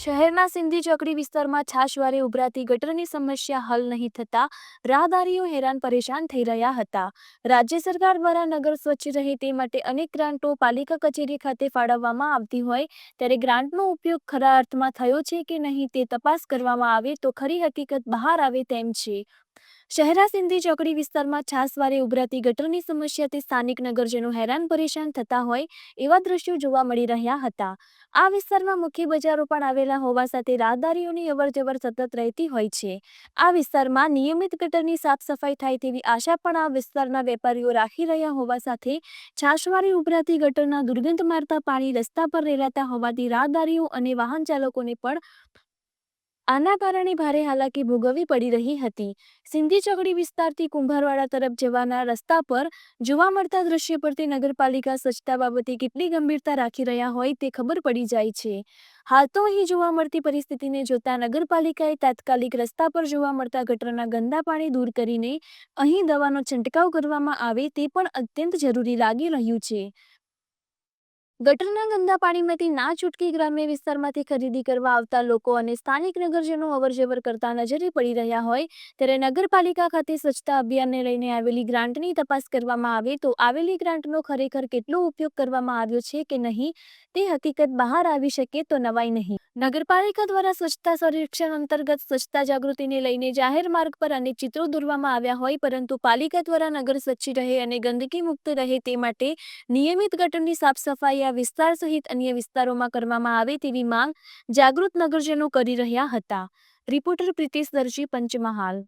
શહેરના સિંધી ચોકડી વિસ્તારમાં છાશવારે ઉભરાતી ગટરની સમસ્યા હલ નહીં થતા રાહદારીઓ હેરાન પરેશાન થઈ રહ્યા હતા. રાજ્ય સરકાર દ્વારા નગર સ્વચ્છ રહે તે માટે અનેક ગ્રાન્ટો પાલિકા કચેરી ખાતે ફાળવવામાં આવતી હોય ત્યારે ગ્રાન્ટનો ઉપયોગ ખરા અર્થમાં થયો છે કે નહીં તે તપાસ કરવામાં આવે તો ખરી હકીકત બહાર આવે તેમ છે. શહેરા સિંધી ચોકડી વિસ્તારમાં છાસવારે ઉભરાતી ગટરની સમસ્યાથી સ્થાનિક નગરજનો હેરાન પરેશાન થતા હોય એવા દ્રશ્યો જોવા મળી રહ્યા હતા. આ વિસ્તારમાં મુખ્ય બજારો પણ આવેલા હોવા સાથે રાહદારીઓની અવરજવર સતત રહેતી હોય છે. આ વિસ્તારમાં નિયમિત ગટરની સાફ સફાઈ થાય તેવી આશા પણ આ વિસ્તારના વેપારીઓ રાખી રહ્યા હોવા સાથે છાસવારે ઉભરાતી ગટરના દુર્ગંધ મારતા પાણી રસ્તા પર રેલાતા હોવાથી રાહદારીઓ અને વાહન ચાલકોને પણ આના કારણે ભારે હાલાકી ભોગવવી પડી રહી હતી. સિંધી ચોકડી વિસ્તારથી કુંભારવાડા તરફ જવાના રસ્તા પર જોવા મળતા દૃશ્ય પરથી નગરપાલિકા સ્વચ્છતા બાબતે કેટલી ગંભીરતા રાખી રહ્યા હોય તે ખબર પડી જાય છે. હાલ તો અહીં જોવા મળતી પરિસ્થિતિને જોતા નગરપાલિકાએ તાત્કાલિક રસ્તા પર જોવા મળતા ગટરના ગંદા પાણી દૂર કરીને અહીં દવાનો છંટકાવ કરવામાં આવે તે પણ અત્યંત જરૂરી લાગી રહ્યું છે. ગટરના ગંદા પાણીમાંથી ના છૂટકી ગ્રામ્ય વિસ્તારમાંથી ખરીદી કરવા આવતા લોકો અને સ્થાનિક નગરજનો અવરજવર કરતા નજરે પડી રહ્યા હોય, ત્યારે નગરપાલિકા ખાતે સ્વચ્છતા અભિયાનને લઈને આવેલી ગ્રાન્ટની તપાસ કરવામાં આવે તો આવેલી ગ્રાન્ટનો ખરેખર કેટલો ઉપયોગ કરવામાં આવ્યો છે કે નહીં, તે હકીકત બહાર આવી શકે તો નવાઈ નહીં. નગરપાલિકા દ્વારા સ્વચ્છતા સર્વેક્ષણ અંતર્ગત સ્વચ્છતા જાગૃતિને લઈને જાહેર માર્ગ પર અનેક ચિત્રો દોરવામાં આવ્યા હોય, પરંતુ પાલિકા દ્વારા નગર સ્વચ્છ રહે અને ગંદકી મુક્ત રહે તે માટે નિયમિત ગટરની સાફ સફાઈ આ વિસ્તાર સહિત અન્ય વિસ્તારોમાં કરવામાં આવે તેવી માંગ જાગૃત નગરજનો કરી રહ્યા હતા. રિપોર્ટર પ્રિતેશ દરજી, પંચમહાલ.